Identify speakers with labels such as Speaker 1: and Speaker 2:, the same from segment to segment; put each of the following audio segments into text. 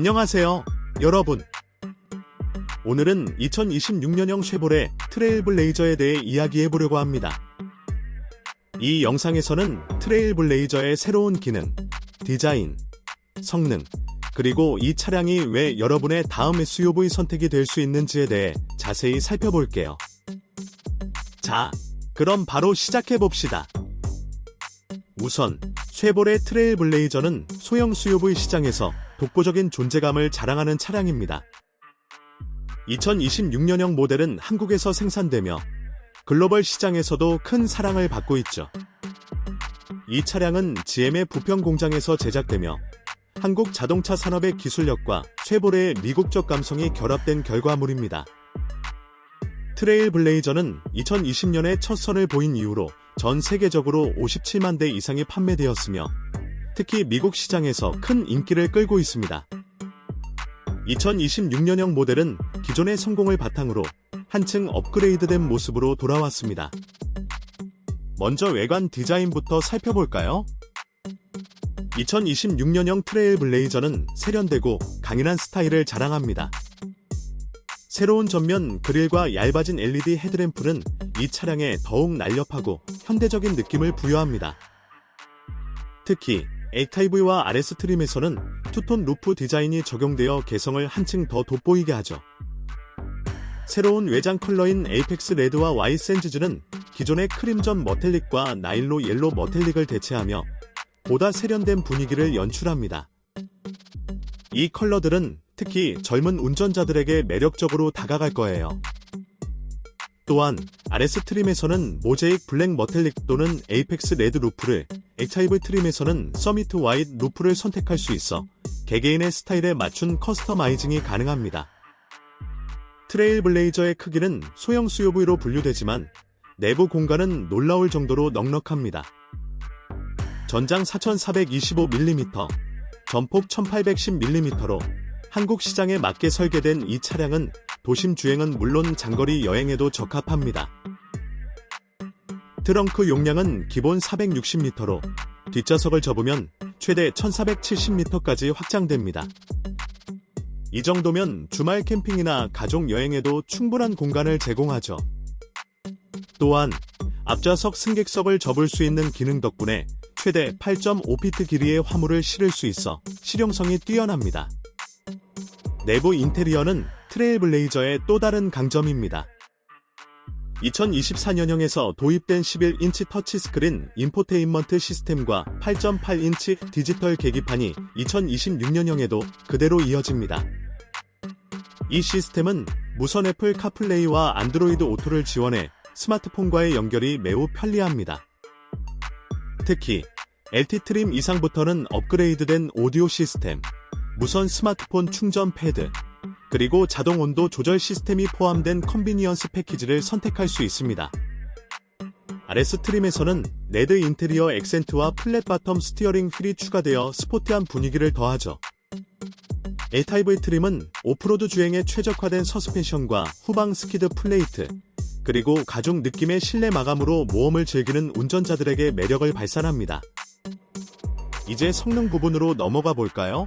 Speaker 1: 안녕하세요, 여러분. 오늘은 2026년형 쉐보레 트레일블레이저에 대해 이야기해 보려고 합니다. 이 영상에서는 트레일블레이저의 새로운 기능, 디자인, 성능, 그리고 이 차량이 왜 여러분의 다음 SUV 선택이 될 수 있는지에 대해 자세히 살펴볼게요. 자, 그럼 바로 시작해 봅시다. 우선 쉐보레 트레일블레이저는 소형 SUV 시장에서 독보적인 존재감을 자랑하는 차량입니다. 2026년형 모델은 한국에서 생산되며 글로벌 시장에서도 큰 사랑을 받고 있죠. 이 차량은 GM의 부평 공장에서 제작되며 한국 자동차 산업의 기술력과 쉐보레의 미국적 감성이 결합된 결과물입니다. 트레일 블레이저는 2020년에 첫 선을 보인 이후로 전 세계적으로 57만 대 이상이 판매되었으며 특히 미국 시장에서 큰 인기를 끌고 있습니다. 2026년형 모델은 기존의 성공을 바탕으로 한층 업그레이드된 모습으로 돌아왔습니다. 먼저 외관 디자인부터 살펴볼까요? 2026년형 트레일 블레이저는 세련되고 강인한 스타일을 자랑합니다. 새로운 전면 그릴과 얇아진 LED 헤드램프는 이 차량에 더욱 날렵하고 현대적인 느낌을 부여합니다. 특히 A타입과 RS 트림에서는 투톤 루프 디자인이 적용되어 개성을 한층 더 돋보이게 하죠. 새로운 외장 컬러인 에이펙스 레드와 Y 센즈즈는 기존의 크림전 머텔릭과 나일로 옐로 머텔릭을 대체하며 보다 세련된 분위기를 연출합니다. 이 컬러들은 특히 젊은 운전자들에게 매력적으로 다가갈 거예요. 또한 RS 트림에서는 모제익 블랙 머텔릭 또는 에이펙스 레드 루프를, H타입 트림에서는 서미트 와이드 루프를 선택할 수 있어 개개인의 스타일에 맞춘 커스터마이징이 가능합니다. 트레일 블레이저의 크기는 소형 SUV로 분류되지만 내부 공간은 놀라울 정도로 넉넉합니다. 전장 4425mm, 전폭 1810mm로 한국 시장에 맞게 설계된 이 차량은 도심 주행은 물론 장거리 여행에도 적합합니다. 트렁크 용량은 기본 460m로 뒷좌석을 접으면 최대 1470m까지 확장됩니다. 이 정도면 주말 캠핑이나 가족 여행에도 충분한 공간을 제공하죠. 또한 앞좌석 승객석을 접을 수 있는 기능 덕분에 최대 8.5피트 길이의 화물을 실을 수 있어 실용성이 뛰어납니다. 내부 인테리어는 트레일블레이저의 또 다른 강점입니다. 2024년형에서 도입된 11인치 터치스크린 인포테인먼트 시스템과 8.8인치 디지털 계기판이 2026년형에도 그대로 이어집니다. 이 시스템은 무선 애플 카플레이와 안드로이드 오토를 지원해 스마트폰과의 연결이 매우 편리합니다. 특히 LT 트림 이상부터는 업그레이드된 오디오 시스템, 무선 스마트폰 충전 패드, 그리고 자동 온도 조절 시스템이 포함된 컨비니언스 패키지를 선택할 수 있습니다. RS 트림에서는 레드 인테리어 액센트와 플랫 바텀 스티어링 휠이 추가되어 스포티한 분위기를 더하죠. A타입의 트림은 오프로드 주행에 최적화된 서스펜션과 후방 스키드 플레이트, 그리고 가죽 느낌의 실내 마감으로 모험을 즐기는 운전자들에게 매력을 발산합니다. 이제 성능 부분으로 넘어가 볼까요?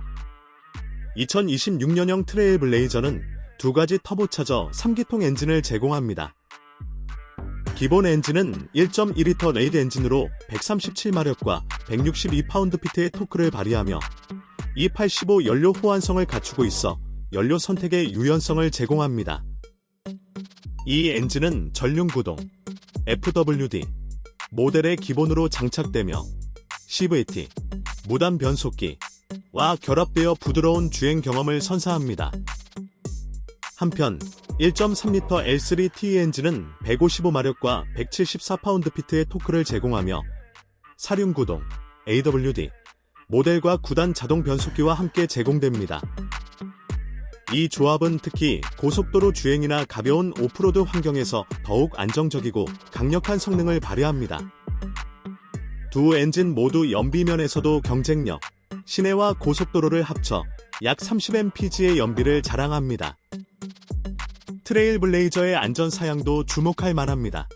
Speaker 1: 2026년형 트레일 블레이저는 두 가지 터보차저 3기통 엔진을 제공합니다. 기본 엔진은 1.2리터 레일 엔진으로 137마력과 162파운드피트의 토크를 발휘하며 E85 연료 호환성을 갖추고 있어 연료 선택의 유연성을 제공합니다. 이 엔진은 전륜구동, FWD, 모델에 기본으로 장착되며 CVT, 무단 변속기, 와 결합되어 부드러운 주행 경험을 선사합니다. 한편 1.3L L3T 엔진은 155마력과 174파운드피트의 토크를 제공하며 사륜구동, AWD, 모델과 9단 자동 변속기와 함께 제공됩니다. 이 조합은 특히 고속도로 주행이나 가벼운 오프로드 환경에서 더욱 안정적이고 강력한 성능을 발휘합니다. 두 엔진 모두 연비면에서도 경쟁력, 시내와 고속도로를 합쳐 약 30mpg의 연비를 자랑합니다. 트레일 블레이저의 안전 사양도 주목할 만합니다.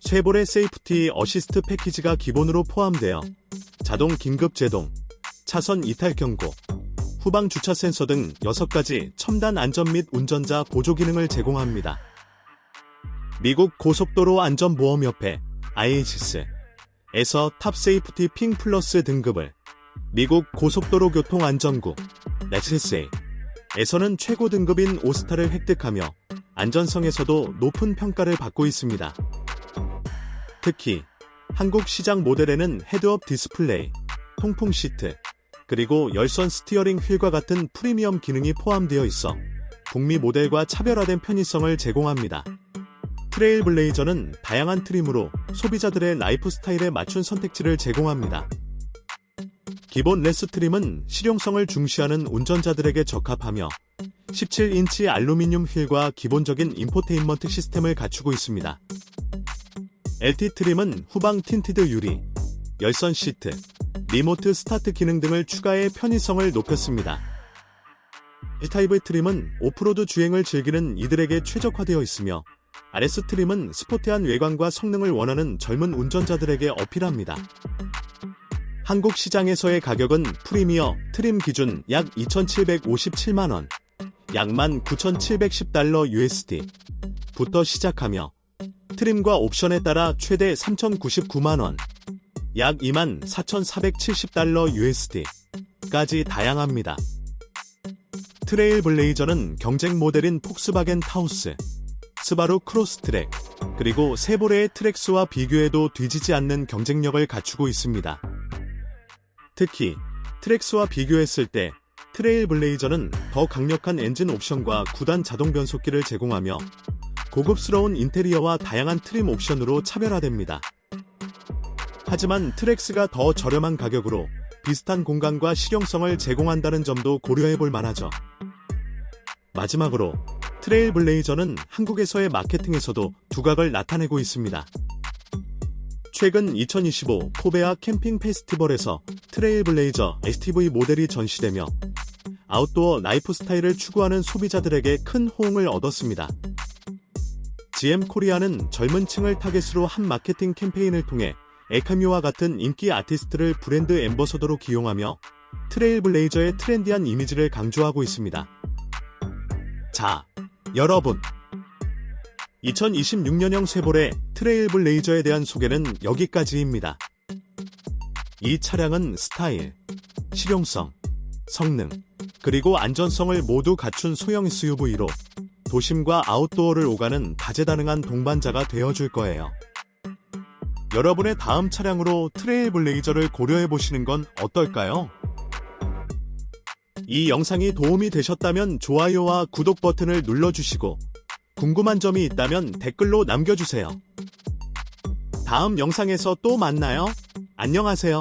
Speaker 1: 쉐보레 세이프티 어시스트 패키지가 기본으로 포함되어 자동 긴급 제동, 차선 이탈 경고, 후방 주차 센서 등 6가지 첨단 안전 및 운전자 보조 기능을 제공합니다. 미국 고속도로 안전보험협회 IHS 에서 탑세이프티 핑 플러스 등급을 미국 고속도로 교통안전국 NHTSA에서는 최고 등급인 5스타를 획득하며 안전성에서도 높은 평가를 받고 있습니다. 특히 한국 시장 모델에는 헤드업 디스플레이, 통풍 시트, 그리고 열선 스티어링 휠과 같은 프리미엄 기능이 포함되어 있어 북미 모델과 차별화된 편의성을 제공합니다. 트레일 블레이저는 다양한 트림으로 소비자들의 라이프 스타일에 맞춘 선택지를 제공합니다. 기본 레스 트림은 실용성을 중시하는 운전자들에게 적합하며 17인치 알루미늄 휠과 기본적인 인포테인먼트 시스템을 갖추고 있습니다. LT 트림은 후방 틴티드 유리, 열선 시트, 리모트 스타트 기능 등을 추가해 편의성을 높였습니다. L타입의 트림은 오프로드 주행을 즐기는 이들에게 최적화되어 있으며 RS 트림은 스포티한 외관과 성능을 원하는 젊은 운전자들에게 어필합니다. 한국 시장에서의 가격은 프리미어 트림 기준 약 2,757만원, 약 19,710달러 USD 부터 시작하며 트림과 옵션에 따라 최대 3,099만원, 약 24,470달러 USD까지 다양합니다. 트레일 블레이저는 경쟁 모델인 폭스바겐 타우스, 스바루 크로스트랙, 그리고 세보레의 트랙스와 비교해도 뒤지지 않는 경쟁력을 갖추고 있습니다. 특히 트랙스와 비교했을 때 트레일 블레이저는 더 강력한 엔진 옵션과 9단 자동 변속기를 제공하며 고급스러운 인테리어와 다양한 트림 옵션으로 차별화됩니다. 하지만 트랙스가 더 저렴한 가격으로 비슷한 공간과 실용성을 제공한다는 점도 고려해 볼 만하죠. 마지막으로 트레일 블레이저는 한국에서의 마케팅에서도 두각을 나타내고 있습니다. 최근 2025 코베아 캠핑 페스티벌에서 트레일 블레이저 STV 모델이 전시되며 아웃도어 라이프 스타일을 추구하는 소비자들에게 큰 호응을 얻었습니다. GM 코리아는 젊은 층을 타겟으로 한 마케팅 캠페인을 통해 에카뮤와 같은 인기 아티스트를 브랜드 엠버서더로 기용하며 트레일 블레이저의 트렌디한 이미지를 강조하고 있습니다. 자, 여러분. 2026년형 쉐보레 트레일 블레이저에 대한 소개는 여기까지입니다. 이 차량은 스타일, 실용성, 성능, 그리고 안전성을 모두 갖춘 소형 SUV로 도심과 아웃도어를 오가는 다재다능한 동반자가 되어줄 거예요. 여러분의 다음 차량으로 트레일 블레이저를 고려해 보시는 건 어떨까요? 이 영상이 도움이 되셨다면 좋아요와 구독 버튼을 눌러주시고 궁금한 점이 있다면 댓글로 남겨주세요. 다음 영상에서 또 만나요. 안녕하세요.